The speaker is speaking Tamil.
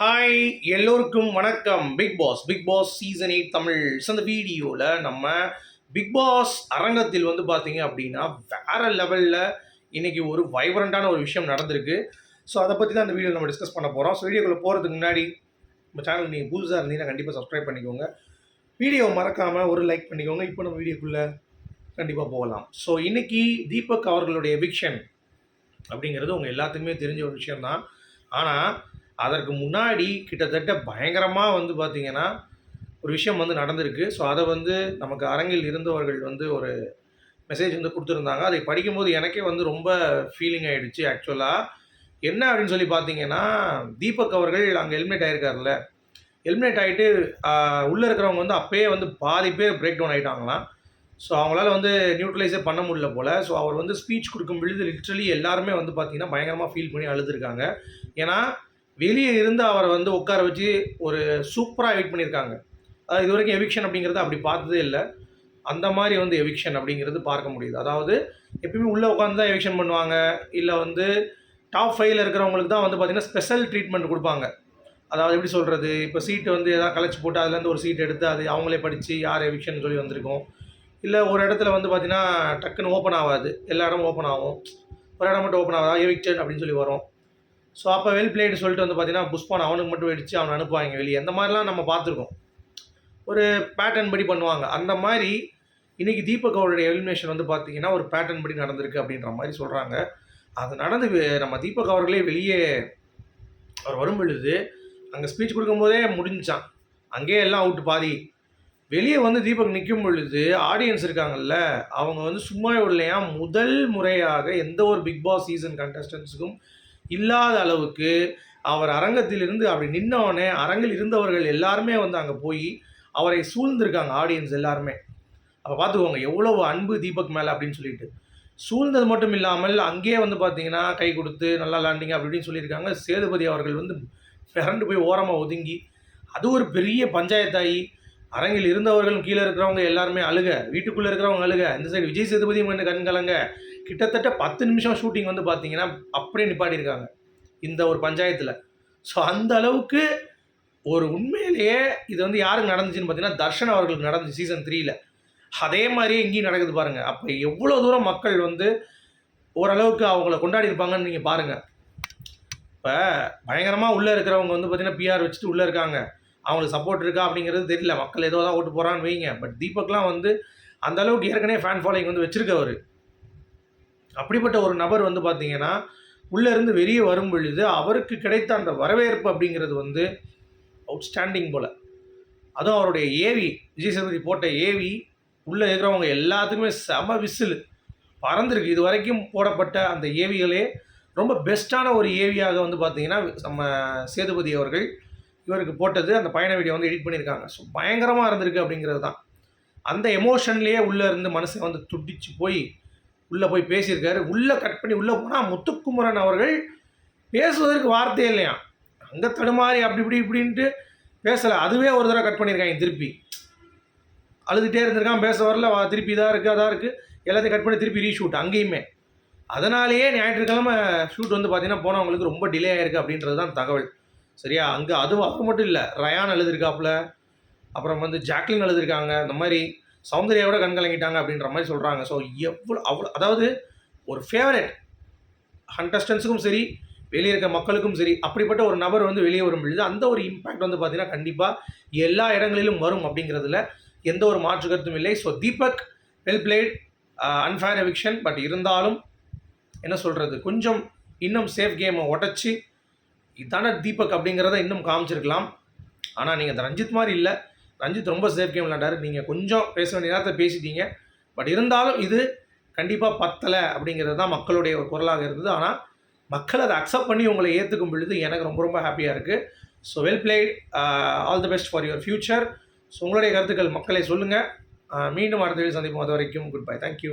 ஹாய் எல்லோருக்கும் வணக்கம். Bigg Boss Bigg Boss season eight Tamil. So, இந்த வீடியோவில் நம்ம பிக் பாஸ் அரங்கத்தில் வந்து பார்த்தீங்க அப்படின்னா வேறு லெவலில் இன்றைக்கி ஒரு வைப்ரண்ட்டான ஒரு விஷயம் நடந்திருக்கு. ஸோ அதை பற்றி தான் அந்த வீடியோ நம்ம டிஸ்கஸ் பண்ண போகிறோம் ஸோ வீடியோக்குள்ளே போகிறதுக்கு முன்னாடி நம்ம சேனல் நீங்கள் புதுசாக இருந்தீங்கன்னா கண்டிப்பாக சப்ஸ்கிரைப் பண்ணிக்கோங்க. வீடியோ மறக்காமல் ஒரு லைக் பண்ணிக்கோங்க. இப்போ நம்ம வீடியோக்குள்ளே கண்டிப்பாக போகலாம். ஸோ இன்றைக்கி தீபக் அவர்களுடைய எவிக்ஷன் அப்படிங்கிறது உங்கள் எல்லாத்துக்குமே தெரிஞ்ச ஒரு விஷயம் தான் ஆனால் அதற்கு முன்னாடி கிட்டத்தட்ட பயங்கரமாக வந்து பார்த்திங்கன்னா ஒரு விஷயம் வந்து நடந்திருக்கு. ஸோ அதை வந்து நமக்கு அரங்கில் இருந்தவர்கள் வந்து ஒரு மெசேஜ் வந்து கொடுத்துருந்தாங்க. அதை படிக்கும்போது எனக்கே வந்து ரொம்ப ஃபீலிங் ஆகிடுச்சு ஆக்சுவலாக என்ன அப்படின்னு சொல்லி பார்த்தீங்கன்னா தீபக் அவர்கள் அங்கே ஹெல்மெட் ஆகிருக்காருல்ல ஹெல்மெட் ஆகிட்டு உள்ளே இருக்கிறவங்க வந்து அப்பயே வந்து பாதி பேர் பிரேக் டவுன் ஆகிட்டாங்களாம் ஸோ அவங்களால வந்து நியூட்ரலைஸே பண்ண முடியல போல். ஸோ அவர் வந்து ஸ்பீச் கொடுக்கும் பொழுது லிட்ரலி எல்லாருமே வந்து பார்த்திங்கன்னா பயங்கரமாக ஃபீல் பண்ணி அழுதுருக்காங்க. ஏன்னா வெளியே இருந்து அவரை வந்து உட்கார வச்சு ஒரு சூப்பராக வெயிட் பண்ணியிருக்காங்க. அதாவது இது வரைக்கும் எவிக்ஷன் அப்படிங்கிறது அப்படி பார்த்ததே இல்லை. அந்த மாதிரி வந்து எவிக்ஷன் அப்படிங்கிறது பார்க்க முடியுது. அதாவது எப்பயுமே உள்ளே உட்காந்து தான் எவிக்ஷன் பண்ணுவாங்க. இல்லை வந்து டாப் ஃபைவ்ல இருக்கிறவங்களுக்கு தான் வந்து பார்த்திங்கன்னா ஸ்பெஷல் ட்ரீட்மெண்ட் கொடுப்பாங்க. அதாவது எப்படி சொல்கிறது இப்போ சீட்டு வந்து எதாவது கலைச்சி போட்டு அதுலேருந்து ஒரு சீட் எடுத்து அது அவங்களே படித்து யார் எவிக்ஷன் சொல்லி வந்திருக்கோம். இல்லை ஒரு இடத்துல வந்து பார்த்திங்கன்னா டக்குன்னு ஓப்பன் ஆகாது. எல்லா இடமும் ஓப்பன் ஆகும். ஒரு இடம் மட்டும் ஓப்பன் ஆகாது? எவிக்ஷன் அப்படின்னு சொல்லி வரும். ஸோ அப்போ வெல் பிளேடு சொல்லிட்டு வந்து பார்த்தீங்கன்னா புஷ்பான் அவனுக்கு மட்டும் வெடிச்சு அவனை அனுப்புவாங்க வெளியே. அந்த மாதிரிலாம் நம்ம பார்த்துருக்கோம். ஒரு பேட்டர்ன் படி பண்ணுவாங்க. அந்த மாதிரி இன்றைக்கி தீபக் அவருடைய எலிமினேஷன் வந்து பார்த்தீங்கன்னா ஒரு பேட்டர்ன் படி நடந்திருக்கு அப்படின்ற மாதிரி சொல்கிறாங்க அது நடந்து நம்ம தீபக் அவர்களே வெளியே அவர் வரும் பொழுது அங்கே ஸ்பீச் கொடுக்கும்போதே முடிஞ்சான். அங்கேயே எல்லாம் அவுட் பாதி. வெளியே வந்து தீபக் நிற்கும் பொழுது ஆடியன்ஸ் இருக்காங்கல்ல அவங்க வந்து சும்மா இல்லையா முதல் முறையாக எந்த ஒரு பிக் பாஸ் சீசன் கண்டஸ்டன்ஸுக்கும் இல்லாத அளவுக்கு அவர் அரங்கத்திலிருந்து அப்படி நின்னவொடனே அரங்கில் இருந்தவர்கள் எல்லாருமே வந்து அங்கே போய் அவரை சூழ்ந்திருக்காங்க ஆடியன்ஸ் எல்லாருமே. அப்போ பார்த்துக்கோங்க எவ்வளவு அன்பு தீபக் மேலே அப்படின்னு சொல்லிட்டு. சூழ்ந்தது மட்டும் இல்லாமல் அங்கேயே வந்து பார்த்தீங்கன்னா கை கொடுத்து நல்லா லாண்டிங்க அப்படின்னு சொல்லியிருக்காங்க. சேதுபதி அவர்கள் வந்து பிறண்டு போய் ஓரமாக ஒதுங்கி அது ஒரு பெரிய பஞ்சாயத்தாகி அரங்கில் இருந்தவர்களும் கீழே இருக்கிறவங்க எல்லாருமே அழுக வீட்டுக்குள்ளே இருக்கிறவங்க அழுக இந்த சைடு விஜய் சேதுபதியும் கண் கலங்க கிட்டத்தட்ட பத்து நிமிஷம் ஷூட்டிங் வந்து பார்த்தீங்கன்னா அப்படியே நிப்பாட்டியிருக்காங்க இந்த ஒரு பஞ்சாயத்தில். ஸோ அந்த அளவுக்கு ஒரு உண்மையிலேயே இது வந்து யாருக்கு நடந்துச்சுன்னு பார்த்தீங்கன்னா தர்ஷன் அவர்களுக்கு நடந்துச்சு சீசன் த்ரீயில் அதே மாதிரியே இங்கேயும் நடக்குது பாருங்கள் அப்போ எவ்வளோ தூரம் மக்கள் வந்து ஓரளவுக்கு அவங்கள கொண்டாடி இருப்பாங்கன்னு நீங்கள் பாருங்கள் இப்போ பயங்கரமாக உள்ளே இருக்கிறவங்க வந்து பார்த்தீங்கன்னா பிஆர் வச்சுட்டு உள்ளே இருக்காங்க. அவங்களுக்கு சப்போர்ட் இருக்கா அப்படிங்கிறது தெரியல. மக்கள் ஏதோ தான் ஓட்டு போகிறான்னு வைங்க. பட் தீபக்லாம் வந்து அந்த அளவுக்கு ஏற்கனவே ஃபேன் ஃபாலோயிங் வந்து வச்சுருக்கவர். அப்படிப்பட்ட ஒரு நபர் வந்து பார்த்தீங்கன்னா உள்ளே இருந்து வெளியே வரும் பொழுது அவருக்கு கிடைத்த அந்த வரவேற்பு அப்படிங்கிறது வந்து அவுட்ஸ்டாண்டிங் போல். அதுவும் அவருடைய ஏவி விஜய் சேதுபதி போட்ட ஏவி உள்ளே இருக்கிறவங்க எல்லாத்துக்குமே செம விசில். பறந்துருக்கு. இது வரைக்கும் போடப்பட்ட அந்த ஏவிகளே ரொம்ப பெஸ்ட்டான ஒரு ஏவியாக வந்து பார்த்தீங்கன்னா நம்ம சேதுபதி அவர்கள் இவருக்கு போட்டது அந்த பயண வீடியோ வந்து எடிட் பண்ணியிருக்காங்க. ஸோ பயங்கரமாக இருந்திருக்கு அப்படிங்கிறது தான். அந்த எமோஷன்லேயே உள்ளே இருந்து மனசை வந்து துடிச்சு போய் உள்ளே போய் பேசியிருக்காரு. உள்ளே கட் பண்ணி உள்ளே போனால் முத்துக்குமரன் அவர்கள் பேசுவதற்கு வார்த்தையே இல்லையா? அங்கே தடுமாறி அப்படி இப்படி இப்படின்ட்டு பேசலை. அதுவே ஒரு தடவை கட் பண்ணியிருக்காங்க திருப்பி. அழுதுகிட்டே இருந்திருக்கான் பேச வரல. வா, திருப்பி இதாக இருக்குது அதாக இருக்குது எல்லாத்தையும் கட் பண்ணி திருப்பி ரீஷூட் அங்கேயுமே. அதனாலேயே ஞாயிற்றுக்கிழமை ஷூட் வந்து பார்த்தீங்கன்னா போனவங்களுக்கு ரொம்ப டிலே ஆயிருக்கு அப்படின்றது தான் தகவல். சரியா? அங்கே அது அது மட்டும் இல்லை. ரயான் எழுதியிருக்காப்புல அப்புறம் வந்து ஜாக்லின் எழுதியிருக்காங்க இந்த மாதிரி சௌந்தர்யாவோட கண் கலங்கிட்டாங்க அப்படின்ற மாதிரி சொல்கிறாங்க ஸோ எவ்வளோ அவ்வளோ அதாவது ஒரு ஃபேவரட் கண்டஸ்டன்ஸுக்கும் சரி வெளியே இருக்க மக்களுக்கும் சரி அப்படிப்பட்ட ஒரு நபர் வந்து வெளியே வரும் பொழுது அந்த ஒரு இம்பேக்ட் வந்து பார்த்தீங்கன்னா கண்டிப்பாக எல்லா இடங்களிலும் வரும் அப்படிங்கிறதுல எந்த ஒரு மாற்று கருத்தும் இல்லை. So Deepak well played unfair eviction but இருந்தாலும் என்ன சொல்கிறது கொஞ்சம் இன்னும் சேஃப் கேமை உடச்சி இதான தீபக் அப்படிங்கிறத இன்னும் காமிச்சிருக்கலாம். ஆனால் நீங்கள் ரஞ்சித் மாதிரி இல்லை. ரஞ்சித் ரொம்ப சேஃப் கேம் விளாண்டாரு நீங்கள் கொஞ்சம் பேச வேண்டிய நேரத்தை பேசிட்டீங்க. பட் இருந்தாலும் இது கண்டிப்பாக பத்தலை அப்படிங்கிறது தான் மக்களுடைய ஒரு குரலாக இருந்தது. ஆனால் மக்கள் அதை அக்செப்ட் பண்ணி உங்களை ஏற்றுக்கும் பொழுது எனக்கு ரொம்ப ரொம்ப ஹாப்பியாக இருக்குது so well played all the best for your future so உங்களுடைய கருத்துக்கள் மக்களை சொல்லுங்கள் uh, மீண்டும் அடுத்த வீடு சந்திப்போம். அது வரைக்கும் குட் பை தேங்க்யூ